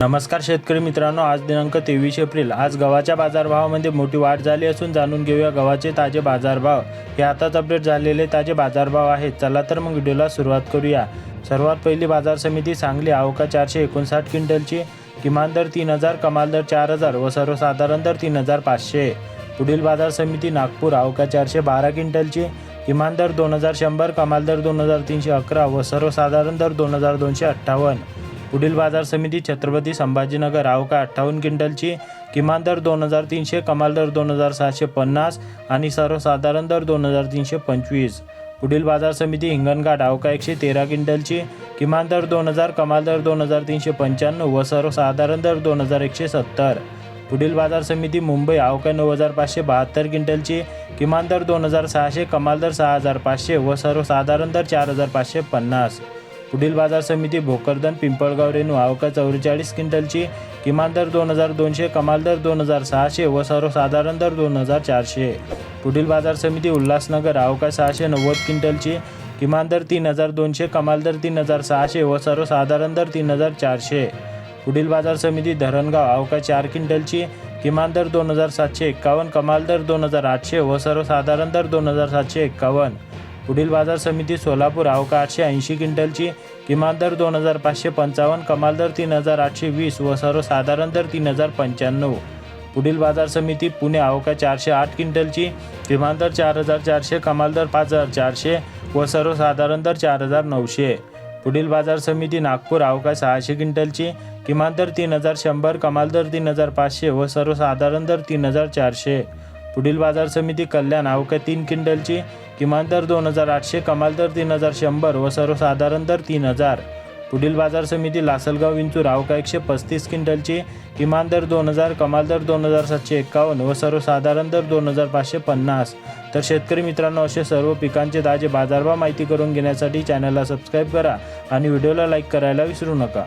नमस्कार शेतकरी मित्रांनो आज दिनांक तेवीस एप्रिल. आज गव्हाच्या बाजारभावामध्ये मोठी वाढ झाली असून जाणून घेऊया गव्हाचे ताजे बाजारभाव. हे आताच अपडेट झालेले ताजे बाजारभाव आहेत. चला तर मग व्हिडिओला सुरुवात करूया. सर्वात पहिली बाजार समिती सांगली. आवका चारशे एकोणसाठ क्विंटलची. किमान दर तीन हजार कमाल दर चार हजार व सर्वसाधारण दर तीन हजार पाचशे. पुढील बाजार समिती नागपूर. आवका चारशे बारा क्विंटलची. किमान दर दोन हजार शंभर कमाल दर दोन हजार तीनशे अकरा व सर्वसाधारण दर दोन हजार दोनशे अठ्ठावन्न. पुढील बाजार समिती छत्रपती संभाजीनगर आवका अठ्ठावन्न क्विंटलची किमान दर दोन हजार तीनशे कमाल दर दोन हजार सहाशे पन्नास आणि सर्वसाधारण दर दोन हजार तीनशे पंचवीस. पुढील बाजार समिती हिंगणघाट आवका एकशे तेरा क्विंटलची किमान दर दोन हजार कमाल दर दोन हजार तीनशे पंच्याण्णव व सर्वसाधारण दर दोन हजार एकशे सत्तर. पुढील बाजार समिती मुंबई आवका नऊ हजार पाचशे बहात्तर क्विंटलची किमान दर दोन हजार सहाशे कमाल दर सहा हजार पाचशे व सर्वसाधारण दर चार हजार पाचशे पन्नास. पुढील बाजार समिती भोकरदन पिंपळगाव रेणू आवका चौवेचाळीस क्विंटलची किमान दर दोन हजार दोनशे कमाल दर दोन हजार सहाशे व सर्वसाधारण दर दोन हजार चारशे. पुढील बाजार समिती उल्हासनगर आवका सहाशे नव्वद क्विंटलची किमान दर तीन हजार दोनशे कमाल दर तीन हजार सहाशे व सर्वसाधारण दर तीन हजार चारशे. पुढील बाजार समिती धरणगाव आवका चार क्विंटलची किमान दर दोन हजार सातशे एक्कावन्न कमाल दर दोन हजार आठशे व सर्वसाधारण दर दोन हजार सातशे एक्कावन्न. पुढील बाजार समिती सोलापूर आवका आठशे ऐंशी क्विंटलची? किमान दर दोन हजार पाचशे पंचावन्न कमाल दर तीन हजार आठशे वीस व सर्वसाधारण दर तीन हजार पंच्याण्णव. पुढील बाजार समिती पुणे आवका चारशे आठ क्विंटलची? किमान दर चार हजार चारशे कमाल दर पाच हजार चारशे व सर्वसाधारण दर चार हजार नऊशे. पुढील बाजार समिती नागपूर आवका सहाशे क्विंटलची? किमान दर तीन हजार शंभर कमाल दर तीन हजार पाचशे व सर्वसाधारण दर तीन हजार चारशे. पुढील बाजार समिती कल्याण अवका तीन क्विंटलची? किमान दर दोन हजार आठशे कमाल दर तीन हजार शंभर व सर्वसाधारण दर तीन हजार. पुढील बाजार समिती लासलगाव विंचूर आवका एकशे पस्तीस क्विंटलची किमान दर दोन हजार कमाल दर दोन हजार सातशे एक्कावन्न व सर्वसाधारण दर दोन हजार पाचशे पन्नास. तर शेतकरी मित्रांनो असे सर्व पिकांचे ताजे बाजारभाव माहिती करून घेण्यासाठी चॅनलला सबस्क्राईब करा आणि व्हिडिओला लाईक करायला विसरू नका.